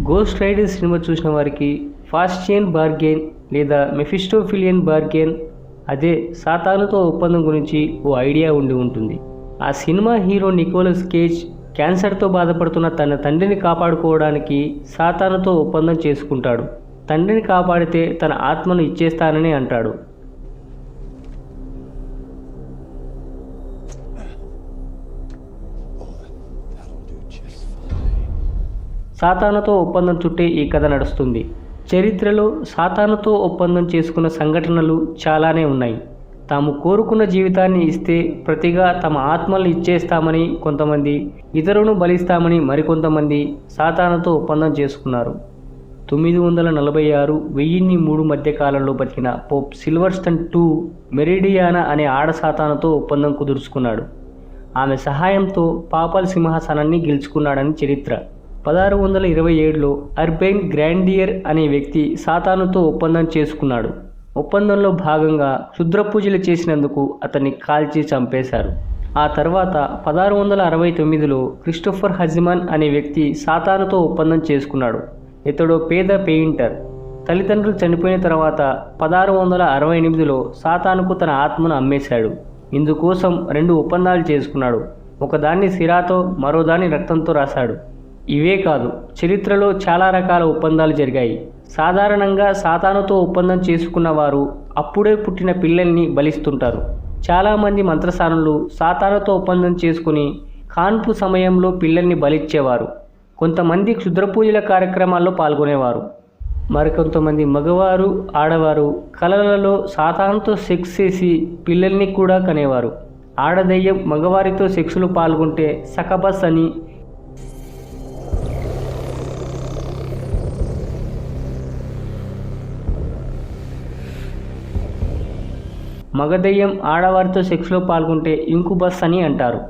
Ghost rider cinema చూసిన వారికి ఫాస్టియన్ bargain లేదా మెఫిస్టోఫిలియన్ బార్గెన్ అదే సాతానుతో ఒప్పందం గురించి ఓ ఐడియా ఉండి ఉంటుంది. ఆ సినిమా హీరో నికోలస్ కేజ్ క్యాన్సర్తో బాధపడుతున్న తన తండ్రిని కాపాడుకోవడానికి సాతానుతో ఒప్పందం చేసుకుంటాడు. తండ్రిని కాపాడితే తన ఆత్మను ఇచ్చేస్తానని అంటాడు. సాతానుతో ఒప్పందం చుట్టే ఈ కథ నడుస్తుంది. చరిత్రలో సాతానుతో ఒప్పందం చేసుకున్న సంఘటనలు చాలానే ఉన్నాయి. తాము కోరుకున్న జీవితాన్ని ఇస్తే ప్రతిగా తమ ఆత్మల్ని ఇచ్చేస్తామని కొంతమంది ఇతరులను బలిస్తామని మరికొంతమంది సాతానుతో ఒప్పందం చేసుకున్నారు. తొమ్మిది వందల నలభై ఆరు వెయ్యిన్ని మూడు మధ్య కాలంలో బతికిన పోప్ సిల్వర్స్టన్ టూ మెరిడియానా అనే ఆడ సాతానుతో ఒప్పందం కుదుర్చుకున్నాడు. ఆమె సహాయంతో పాపల్ సింహాసనాన్ని గెలుచుకున్నాడని చరిత్ర. పదహారు వందల ఇరవై ఏడులో అర్బైన్ గ్రాండియర్ అనే వ్యక్తి సాతానుతో ఒప్పందం చేసుకున్నాడు. ఒప్పందంలో భాగంగా క్షుద్ర పూజలు చేసినందుకు అతన్ని కాల్చి చంపేశారు. ఆ తర్వాత పదహారు వందల అరవై తొమ్మిదిలో క్రిస్టోఫర్ హజ్మాన్ అనే వ్యక్తి సాతానుతో ఒప్పందం చేసుకున్నాడు. ఇతడు పేద పెయింటర్. తల్లిదండ్రులు చనిపోయిన తర్వాత పదహారు వందల అరవై ఎనిమిదిలో సాతానుకు తన ఆత్మను అమ్మేశాడు. ఇందుకోసం రెండు ఒప్పందాలు చేసుకున్నాడు. ఒకదాన్ని సిరాతో మరోదాన్ని రక్తంతో రాశాడు. ఇవే కాదు చరిత్రలో చాలా రకాల ఒప్పందాలు జరిగాయి. సాధారణంగా సాతానుతో ఒప్పందం చేసుకున్న వారు అప్పుడే పుట్టిన పిల్లల్ని బలిస్తుంటారు. చాలామంది మంత్రసానులు సాతానుతో ఒప్పందం చేసుకుని కాన్పు సమయంలో పిల్లల్ని బలిచ్చేవారు. కొంతమంది క్షుద్ర పూజల కార్యక్రమాల్లో పాల్గొనేవారు. మరికొంతమంది మగవారు ఆడవారు కలలలో సాతానుతో సెక్స్ చేసి పిల్లల్ని కూడా కనేవారు. ఆడదయ్యం మగవారితో సెక్స్లో పాల్గొంటే సకబస్ అని మగదయ్యం ఆడవారితో సెక్స్లో పాల్గొంటే ఇంకుబస్ అని అంటారు.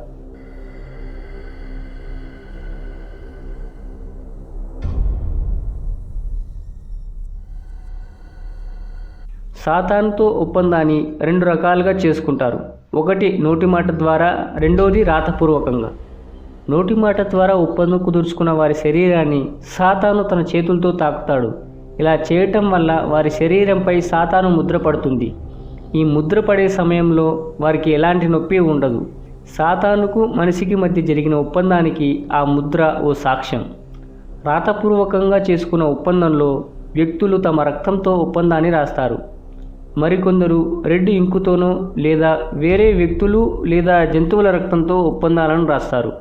సాతాన్తో ఒప్పందాన్ని రెండు రకాలుగా చేసుకుంటారు. ఒకటి నోటి మాట ద్వారా రెండోది రాతపూర్వకంగా. నోటి మాట ద్వారా ఒప్పందం కుదుర్చుకున్న వారి శరీరాన్ని సాతాను తన చేతులతో తాకుతాడు. ఇలా చేయటం వల్ల వారి శరీరంపై సాతాను ముద్ర పడుతుంది ఈ ముద్ర పడే సమయంలో వారికి ఎలాంటి నొప్పి ఉండదు. సాతానుకు మనిషికి మధ్య జరిగిన ఒప్పందానికి ఆ ముద్ర ఓ సాక్ష్యం. రాతపూర్వకంగా చేసుకున్న ఒప్పందంలో వ్యక్తులు తమ రక్తంతో ఒప్పందాన్ని రాస్తారు. మరికొందరు రెడ్ ఇంకుతోనో లేదా వేరే వ్యక్తులు లేదా జంతువుల రక్తంతో ఒప్పందాలను రాస్తారు.